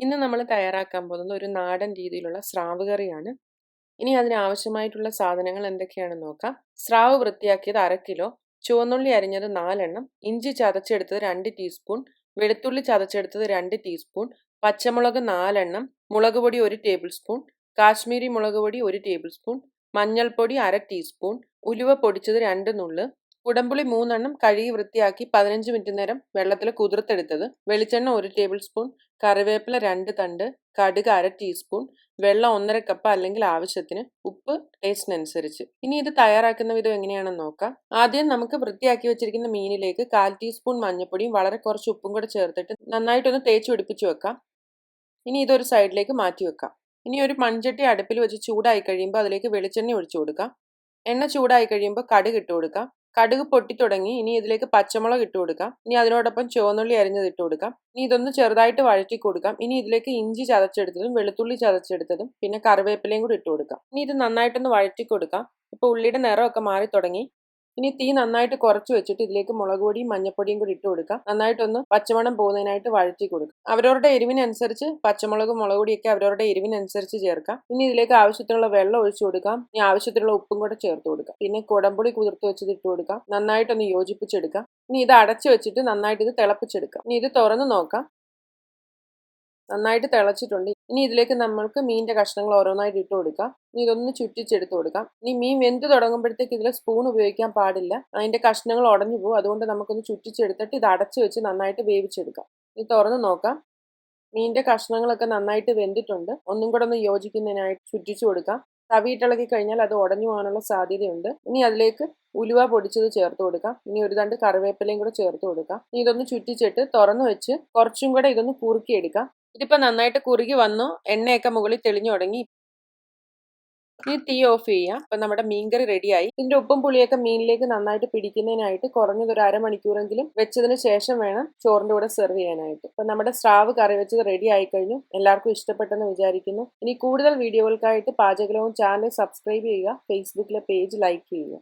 ഇന്ന് നമ്മൾ തയ്യാറാക്കാൻ പോകുന്നത് ഒരു നാടൻ രീതിയിലുള്ള സ്രാവ് കറിയാണ്. ഇനി അതിനാവശ്യമായിട്ടുള്ള സാധനങ്ങൾ എന്തൊക്കെയാണെന്ന് നോക്കാം. സ്രാവ് വൃത്തിയാക്കിയത് അര കിലോ ചുവന്നുള്ളി അരിഞ്ഞത് നാലെണ്ണം ഇഞ്ചി ചതച്ചെടുത്തത് രണ്ട് ടീസ്പൂൺ വെളുത്തുള്ളി ചതച്ചെടുത്തത് രണ്ട് ടീസ്പൂൺ പച്ചമുളക് നാലെണ്ണം മുളക് പൊടി ഒരു ടേബിൾ സ്പൂൺ കാശ്മീരി മുളക് പൊടി ഒരു ടേബിൾ സ്പൂൺ മഞ്ഞൾപ്പൊടി അര ടീസ്പൂൺ ഉലുവ പൊടിച്ചത് രണ്ട് നുള്ള് കുടംപുളി മൂന്നെണ്ണം കഴുകി വൃത്തിയാക്കി പതിനഞ്ച് മിനിറ്റ് നേരം വെള്ളത്തിൽ കുതിർത്തെടുത്തത്. വെളിച്ചെണ്ണ ഒരു ടേബിൾ സ്പൂൺ കറിവേപ്പില രണ്ട് തണ്ട് കടുക് അര ടീസ്പൂൺ വെള്ളം ഒന്നര കപ്പ് അല്ലെങ്കിൽ ആവശ്യത്തിന് ഉപ്പ് ടേസ്റ്റിനനുസരിച്ച് ഇനി ഇത് തയ്യാറാക്കുന്ന വിധം എങ്ങനെയാണെന്ന് നോക്കാം. ആദ്യം നമുക്ക് വൃത്തിയാക്കി വെച്ചിരിക്കുന്ന മീനിലേക്ക് കാൽ ടീസ്പൂൺ മഞ്ഞൾപ്പൊടിയും വളരെ കുറച്ച് ഉപ്പും കൂടെ ചേർത്തിട്ട് നന്നായിട്ടൊന്ന് തേച്ച് പിടിപ്പിച്ച് വെക്കാം. ഇനി ഇതൊരു സൈഡിലേക്ക് മാറ്റി വെക്കാം. ഇനി ഒരു മൺചട്ടി അടുപ്പിൽ വെച്ച് ചൂടായി കഴിയുമ്പോൾ അതിലേക്ക് വെളിച്ചെണ്ണ ഒഴിച്ചു കൊടുക്കാം. എണ്ണ ചൂടായി കഴിയുമ്പോൾ കടുക് ഇട്ട് കൊടുക്കാം. കടുക് പൊട്ടി തുടങ്ങി. ഇനി ഇതിലേക്ക് പച്ചമുളക് ഇട്ട് കൊടുക്കാം. ഇനി അതിനോടൊപ്പം ചുവന്നുള്ളി അരിഞ്ഞത് ഇട്ട് കൊടുക്കാം. ഇനി ഇതൊന്ന് ചെറുതായിട്ട് വഴറ്റി കൊടുക്കാം. ഇനി ഇതിലേക്ക് ഇഞ്ചി ചതച്ചെടുത്തതും വെളുത്തുള്ളി ചതച്ചെടുത്തതും പിന്നെ കറിവേപ്പിലയും കൂടി ഇട്ട് കൊടുക്കാം. ഇനി ഇത് നന്നായിട്ടൊന്ന് വഴറ്റി കൊടുക്കാം. ഇപ്പോൾ ഉള്ളിയുടെ നിറമൊക്കെ മാറി തുടങ്ങി. ഇനി തീ നന്നായിട്ട് കുറച്ച് വെച്ചിട്ട് ഇതിലേക്ക് മുളക് പൊടിയും മഞ്ഞപ്പൊടിയും കൂടി ഇട്ട് കൊടുക്കാം. നന്നായിട്ടൊന്ന് പച്ചമണം പോകുന്നതിനായിട്ട് വഴറ്റി കൊടുക്കാം. അവരവരുടെ എരിവിനനുസരിച്ച് പച്ചമുളകും മുളക് പൊടിയൊക്കെ അവരവരുടെ എരിവിനനുസരിച്ച് ചേർക്കാം. ഇനി ഇതിലേക്ക് ആവശ്യത്തിനുള്ള വെള്ളം ഒഴിച്ചു കൊടുക്കാം. ഇനി ആവശ്യത്തിനുള്ള ഉപ്പും കൂടെ ചേർത്ത് കൊടുക്കാം. പിന്നെ കുടംപൊടി കുതിർത്ത് വെച്ചത് ഇട്ട് കൊടുക്കാം. നന്നായിട്ടൊന്ന് യോജിപ്പിച്ചെടുക്കാം. ഇനി ഇത് അടച്ചു വെച്ചിട്ട് നന്നായിട്ട് ഇത് തിളപ്പിച്ചെടുക്കാം. ഇനി ഇത് തുറന്ന് നോക്കാം. നന്നായിട്ട് തിളച്ചിട്ടുണ്ട്. ഇനി ഇതിലേക്ക് നമ്മൾക്ക് മീനിന്റെ കഷ്ണങ്ങൾ ഓരോന്നായിട്ട് ഇട്ട് കൊടുക്കാം. ഇനി ഇതൊന്ന് ചുറ്റിച്ചെടുത്ത് കൊടുക്കാം. ഇനി മീൻ വെന്ത് തുടങ്ങുമ്പോഴത്തേക്ക് ഇതിൽ സ്പൂൺ ഉപയോഗിക്കാൻ പാടില്ല. അതിന്റെ കഷ്ണങ്ങൾ ഉടഞ്ഞു പോകും. അതുകൊണ്ട് നമുക്കൊന്ന് ചുറ്റിച്ചെടുത്തിട്ട് ഇത് അടച്ചു വെച്ച് നന്നായിട്ട് വേവിച്ചെടുക്കാം. ഇനി തുറന്ന് നോക്കാം. മീനിന്റെ കഷ്ണങ്ങളൊക്കെ നന്നായിട്ട് വെന്തിട്ടുണ്ട്. ഒന്നും കൂടെ ഒന്ന് യോജിക്കുന്നതിനായിട്ട് ചുറ്റിച്ചു കൊടുക്കാം. തവിയിട്ടിളക്കി കഴിഞ്ഞാൽ അത് ഉടഞ്ഞു പോകാനുള്ള സാധ്യതയുണ്ട്. ഇനി അതിലേക്ക് ഉലുവ പൊടിച്ചത് ചേർത്ത് കൊടുക്കാം. ഇനി ഒരു രണ്ട് കറിവേപ്പിലയും കൂടെ ചേർത്ത് കൊടുക്കാം. ഇനി ഇതൊന്ന് ചുറ്റിച്ചിട്ട് തുറന്നു വെച്ച് കുറച്ചും കൂടെ ഇതൊന്ന് കുറുക്കിയെടുക്കാം. ഇതിപ്പോ നന്നായിട്ട് കുറുകി വന്നു. എണ്ണയൊക്കെ മുകളിൽ തെളിഞ്ഞു തുടങ്ങി. ഇനി തീ ഓഫ് ചെയ്യാം. അപ്പൊ നമ്മുടെ മീൻകറി റെഡിയായി ഇതിന്റെ ഉപ്പും പുളിയൊക്കെ മീനിലേക്ക് നന്നായിട്ട് പിടിക്കുന്നതിനായിട്ട് കുറഞ്ഞത് ഒരു അരമണിക്കൂറെങ്കിലും വെച്ചതിന് ശേഷം വേണം ചോറിന്റെ കൂടെ സെർവ് ചെയ്യാനായിട്ട്. അപ്പൊ നമ്മുടെ സ്രാവ് കറി വെച്ചത് റെഡി ആയി കഴിഞ്ഞു എല്ലാവർക്കും ഇഷ്ടപ്പെട്ടെന്ന് വിചാരിക്കുന്നു. ഇനി കൂടുതൽ വീഡിയോകൾക്കായിട്ട് പാചകലവും ചാനൽ സബ്സ്ക്രൈബ് ചെയ്യുക. ഫേസ്ബുക്കിലെ പേജ് ലൈക്ക് ചെയ്യുക.